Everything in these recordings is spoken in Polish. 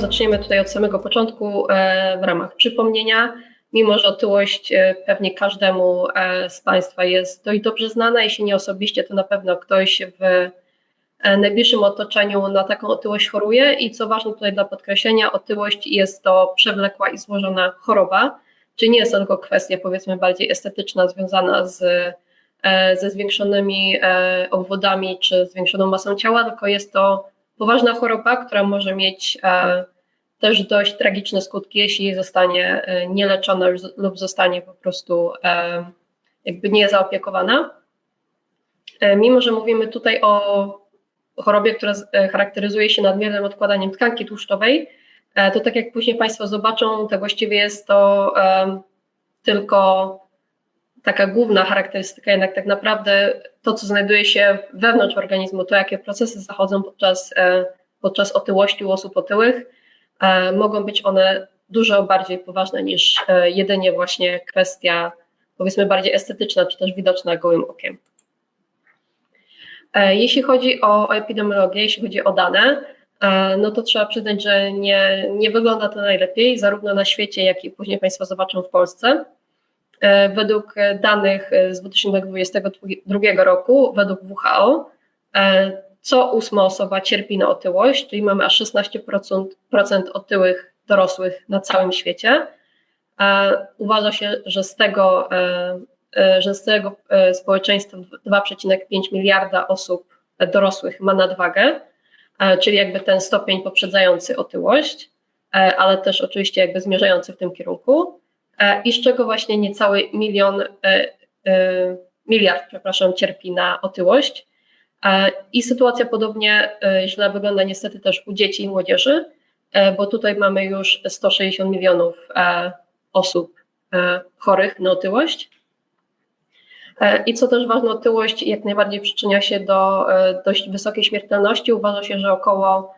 Zaczniemy tutaj od samego początku e, w ramach przypomnienia. Mimo, że otyłość e, pewnie każdemu e, z Państwa jest dość dobrze znana, jeśli nie osobiście, to na pewno ktoś w najbliższym otoczeniu na taką otyłość choruje. I co ważne tutaj dla podkreślenia, otyłość jest to przewlekła i złożona choroba, czyli nie jest to tylko kwestia powiedzmy bardziej estetyczna, związana z, ze zwiększonymi obwodami czy zwiększoną masą ciała, tylko jest to poważna choroba, która może mieć e, też dość tragiczne skutki, jeśli zostanie e, nieleczona lub zostanie po prostu e, jakby niezaopiekowana. Mimo, że mówimy tutaj o chorobie, która charakteryzuje się nadmiernym odkładaniem tkanki tłuszczowej, to tak jak później Państwo zobaczą, to właściwie jest to tylko taka główna charakterystyka, jednak tak naprawdę to, co znajduje się wewnątrz organizmu, to jakie procesy zachodzą podczas, e, podczas otyłości u osób otyłych, e, mogą być one dużo bardziej poważne niż e, jedynie właśnie kwestia powiedzmy bardziej estetyczna, czy też widoczna gołym okiem. Jeśli chodzi o, epidemiologię, jeśli chodzi o dane, no to trzeba przyznać, że nie, nie wygląda to najlepiej, zarówno na świecie, jak i później Państwo zobaczą w Polsce. E, według danych z 2022 roku, według WHO, e, co ósma osoba cierpi na otyłość, czyli mamy aż 16% otyłych dorosłych na całym świecie. E, uważa się, że z tego, że z tego społeczeństwa 2,5 miliarda osób dorosłych ma nadwagę, czyli jakby ten stopień poprzedzający otyłość, ale też oczywiście jakby zmierzający w tym kierunku. E, i z czego właśnie niecały milion, e, e, miliard, przepraszam, cierpi na otyłość. I sytuacja podobnie źle wygląda niestety też u dzieci i młodzieży, bo tutaj mamy już 160 milionów osób chorych na otyłość. I co też ważne, otyłość jak najbardziej przyczynia się do dość wysokiej śmiertelności. Uważa się, że około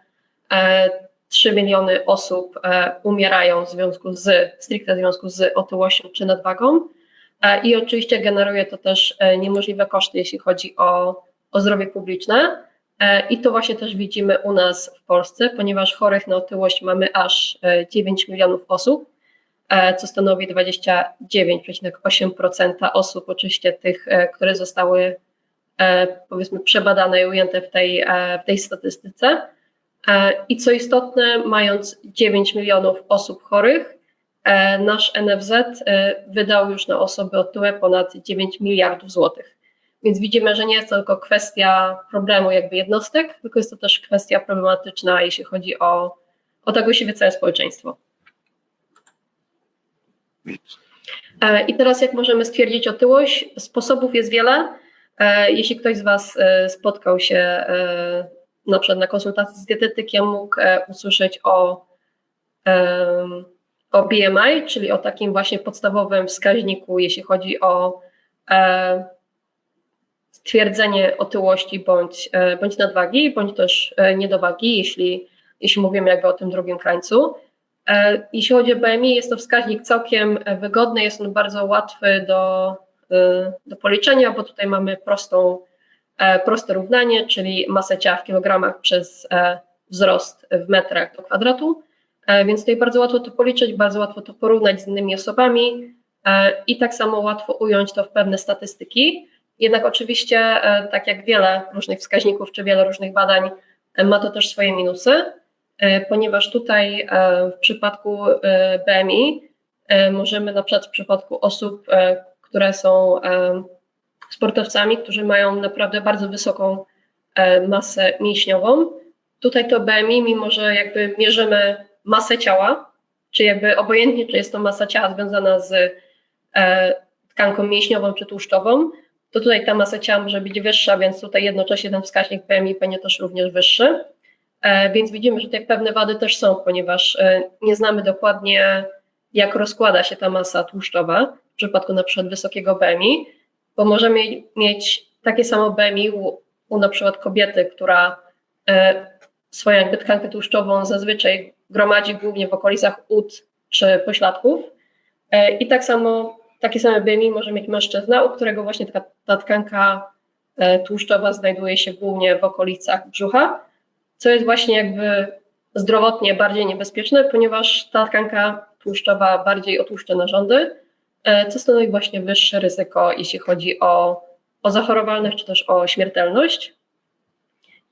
3 miliony osób e, umierają w związku z, stricte w związku z otyłością czy nadwagą. E, I oczywiście generuje to też e, niemożliwe koszty, jeśli chodzi o, o zdrowie publiczne. I to właśnie też widzimy u nas w Polsce, ponieważ chorych na otyłość mamy aż 9 milionów osób, co stanowi 29,8% osób, oczywiście tych, które zostały powiedzmy przebadane i ujęte w tej, w tej statystyce. E, I co istotne, mając 9 milionów osób chorych, e, nasz NFZ e, wydał już na osoby otyłe ponad 9 miliardów złotych. Więc widzimy, że nie jest to tylko kwestia problemu jakby jednostek, tylko jest to też kwestia problematyczna, jeśli chodzi o, o tak właściwie całe społeczeństwo. I teraz jak możemy stwierdzić otyłość? Sposobów jest wiele. Jeśli ktoś z Was spotkał się na przykład na konsultacji z dietetykiem mógł e, usłyszeć o, o BMI, czyli o takim właśnie podstawowym wskaźniku, jeśli chodzi o e, stwierdzenie otyłości bądź, e, bądź nadwagi, bądź też niedowagi, jeśli, jeśli mówimy jakby o tym drugim krańcu. Jeśli chodzi o BMI, jest to wskaźnik całkiem wygodny, jest on bardzo łatwy do, do policzenia, bo tutaj mamy prostą proste równanie, czyli masę ciała w kilogramach przez e, wzrost w metrach do kwadratu. E, więc tutaj bardzo łatwo to policzyć, bardzo łatwo to porównać z innymi osobami i tak samo łatwo ująć to w pewne statystyki. Jednak oczywiście, tak jak wiele różnych wskaźników czy wiele różnych badań, ma to też swoje minusy, ponieważ tutaj w przypadku BMI możemy na przykład w przypadku osób, które są sportowcami, którzy mają naprawdę bardzo wysoką e, masę mięśniową. Tutaj to BMI, mimo że jakby mierzymy masę ciała, czy jakby obojętnie, czy jest to masa ciała związana z e, tkanką mięśniową czy tłuszczową, to tutaj ta masa ciała może być wyższa, więc tutaj jednocześnie ten wskaźnik BMI będzie też również wyższy. E, więc widzimy, że tutaj pewne wady też są, ponieważ nie znamy dokładnie, jak rozkłada się ta masa tłuszczowa w przypadku na przykład wysokiego BMI, bo możemy mieć takie samo BMI u, u na przykład kobiety, która e, swoją jakby tkankę tłuszczową zazwyczaj gromadzi głównie w okolicach ud czy pośladków. E, i tak samo takie same BMI może mieć mężczyzna, u którego właśnie taka, ta tkanka e, tłuszczowa znajduje się głównie w okolicach brzucha, co jest właśnie jakby zdrowotnie bardziej niebezpieczne, ponieważ ta tkanka tłuszczowa bardziej otłuszcza narządy, co stanowi właśnie wyższe ryzyko, jeśli chodzi o, o zachorowalność czy też o śmiertelność.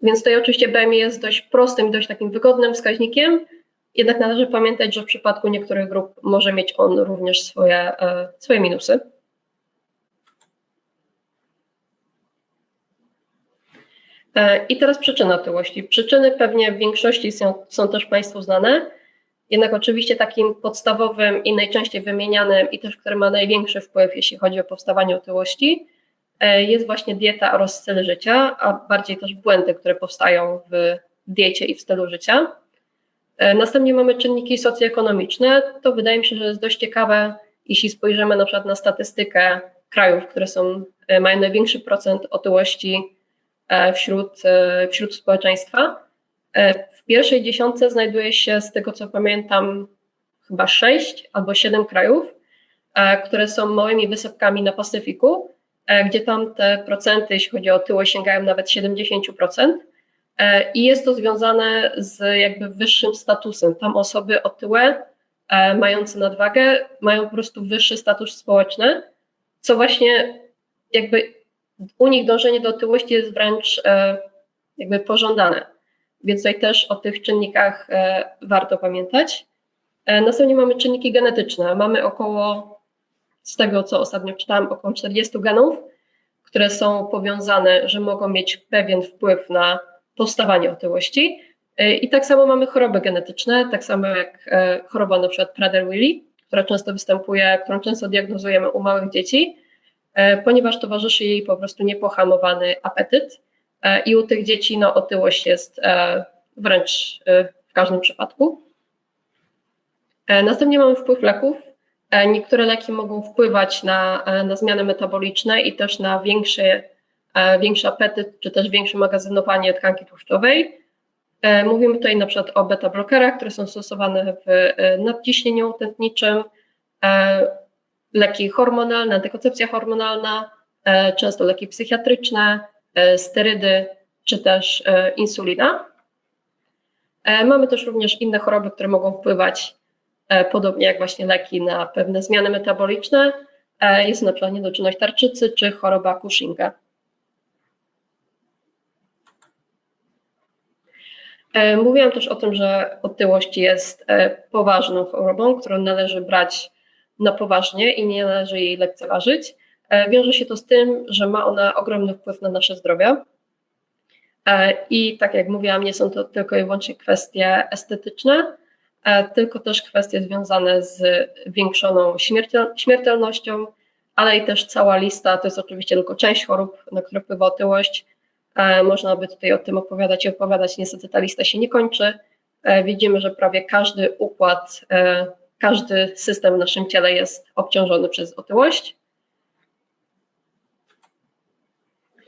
Więc tutaj oczywiście BMI jest dość prostym, dość takim wygodnym wskaźnikiem, jednak należy pamiętać, że w przypadku niektórych grup może mieć on również swoje, swoje minusy. E, I teraz przyczyna otyłości. Przyczyny pewnie w większości są, są też Państwu znane, jednak oczywiście takim podstawowym i najczęściej wymienianym i też, który ma największy wpływ, jeśli chodzi o powstawanie otyłości, e, jest właśnie dieta oraz styl życia, a bardziej też błędy, które powstają w diecie i w stylu życia. E, następnie mamy czynniki socjoekonomiczne. To wydaje mi się, że jest dość ciekawe, jeśli spojrzymy na przykład na statystykę krajów, które są, mają największy procent otyłości E, wśród, e, wśród społeczeństwa. E, w pierwszej dziesiątce znajduje się, z tego co pamiętam, chyba sześć albo siedem krajów, które są małymi wysepkami na Pacyfiku, gdzie tam te procenty, jeśli chodzi o otyłość, sięgają nawet 70%. I jest to związane z jakby wyższym statusem. Tam osoby otyłe, mające nadwagę, mają po prostu wyższy status społeczny, co właśnie jakby u nich dążenie do otyłości jest wręcz e, jakby pożądane. Więc tutaj też o tych czynnikach e, warto pamiętać. E, następnie mamy czynniki genetyczne. Mamy około, z tego co ostatnio czytałam, około 40 genów, które są powiązane, że mogą mieć pewien wpływ na powstawanie otyłości. I tak samo mamy choroby genetyczne, tak samo jak choroba przykład Prader-Willi, która często występuje, którą często diagnozujemy u małych dzieci E, ponieważ towarzyszy jej po prostu niepohamowany apetyt e, i u tych dzieci no, otyłość jest e, wręcz w każdym przypadku. Następnie mamy wpływ leków. Niektóre leki mogą wpływać na, na zmiany metaboliczne i też na większy, większy apetyt, czy też większe magazynowanie tkanki tłuszczowej. Mówimy tutaj na przykład o beta-blokerach, które są stosowane w nadciśnieniu tętniczym, leki hormonalne, antykoncepcja hormonalna, e, często leki psychiatryczne, e, sterydy czy też e, insulina. Mamy też również inne choroby, które mogą wpływać, podobnie jak właśnie leki, na pewne zmiany metaboliczne. Jest na przykład niedoczynność tarczycy czy choroba Cushinga. Mówiłam też o tym, że otyłość jest poważną chorobą, którą należy brać na poważnie i nie należy jej lekceważyć. E, wiąże się to z tym, że ma ona ogromny wpływ na nasze zdrowie. E, I tak jak mówiłam, nie są to tylko i wyłącznie kwestie estetyczne, e, tylko też kwestie związane z większoną śmiertelnością, ale i też cała lista, to jest oczywiście tylko część chorób, na które wpływa otyłość. Można by tutaj o tym opowiadać i opowiadać, niestety ta lista się nie kończy. Widzimy, że prawie każdy układ każdy system w naszym ciele jest obciążony przez otyłość.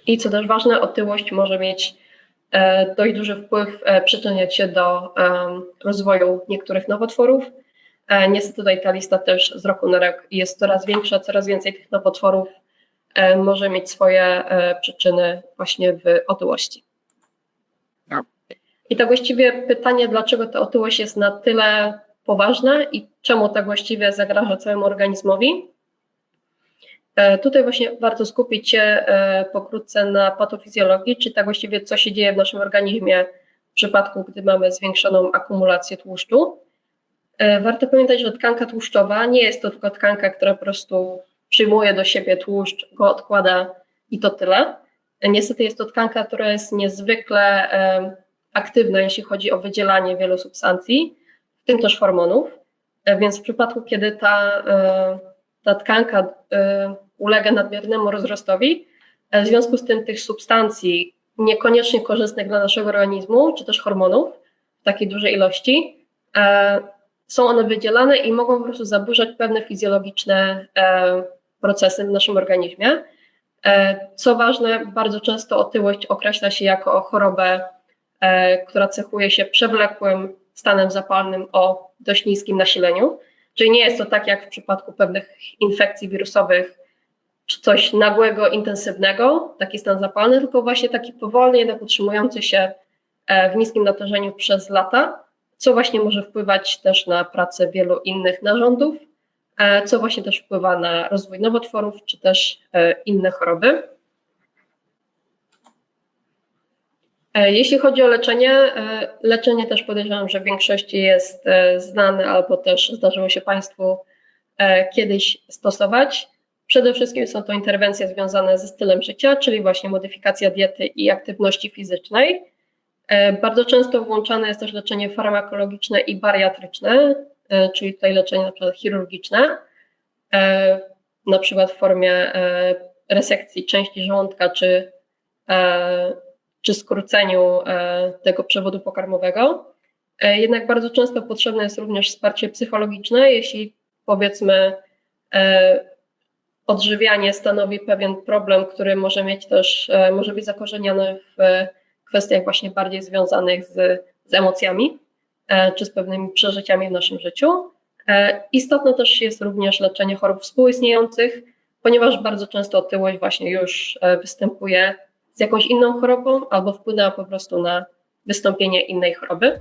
I co też ważne, otyłość może mieć e, dość duży wpływ, e, przyczyniać się do rozwoju niektórych nowotworów. E, niestety tutaj ta lista też z roku na rok jest coraz większa, coraz więcej tych nowotworów może mieć swoje przyczyny właśnie w otyłości. I to właściwie pytanie, dlaczego ta otyłość jest na tyle poważne i czemu tak właściwie zagraża całemu organizmowi. E, tutaj właśnie warto skupić się e, pokrótce na patofizjologii, czy tak właściwie co się dzieje w naszym organizmie w przypadku, gdy mamy zwiększoną akumulację tłuszczu. E, warto pamiętać, że tkanka tłuszczowa nie jest to tylko tkanka, która po prostu przyjmuje do siebie tłuszcz, go odkłada i to tyle. Niestety jest to tkanka, która jest niezwykle aktywna, jeśli chodzi o wydzielanie wielu substancji w tym też hormonów. Więc w przypadku, kiedy ta, ta tkanka ulega nadmiernemu rozrostowi, w związku z tym tych substancji niekoniecznie korzystnych dla naszego organizmu, czy też hormonów w takiej dużej ilości, są one wydzielane i mogą po prostu zaburzać pewne fizjologiczne procesy w naszym organizmie. Co ważne, bardzo często otyłość określa się jako chorobę, która cechuje się przewlekłym stanem zapalnym o dość niskim nasileniu. Czyli nie jest to tak jak w przypadku pewnych infekcji wirusowych, coś nagłego, intensywnego, taki stan zapalny, tylko właśnie taki powolny, jednak utrzymujący się e, w niskim natężeniu przez lata, co właśnie może wpływać też na pracę wielu innych narządów, e, co właśnie też wpływa na rozwój nowotworów czy też e, inne choroby. Jeśli chodzi o leczenie, leczenie też podejrzewam, że w większości jest znane albo też zdarzyło się Państwu kiedyś stosować. Przede wszystkim są to interwencje związane ze stylem życia, czyli właśnie modyfikacja diety i aktywności fizycznej. E, Bardzo często włączane jest też leczenie farmakologiczne i bariatryczne, e, czyli tutaj leczenie na przykład chirurgiczne, e, na przykład w formie resekcji części żołądka czy, czy skróceniu tego przewodu pokarmowego. Jednak bardzo często potrzebne jest również wsparcie psychologiczne, jeśli powiedzmy odżywianie stanowi pewien problem, który może mieć też, e, może być zakorzeniony w kwestiach właśnie bardziej związanych z, z emocjami e, czy z pewnymi przeżyciami w naszym życiu. E, Istotne też jest również leczenie chorób współistniejących, ponieważ bardzo często otyłość właśnie już e, występuje z jakąś inną chorobą albo wpłynęła po prostu na wystąpienie innej choroby.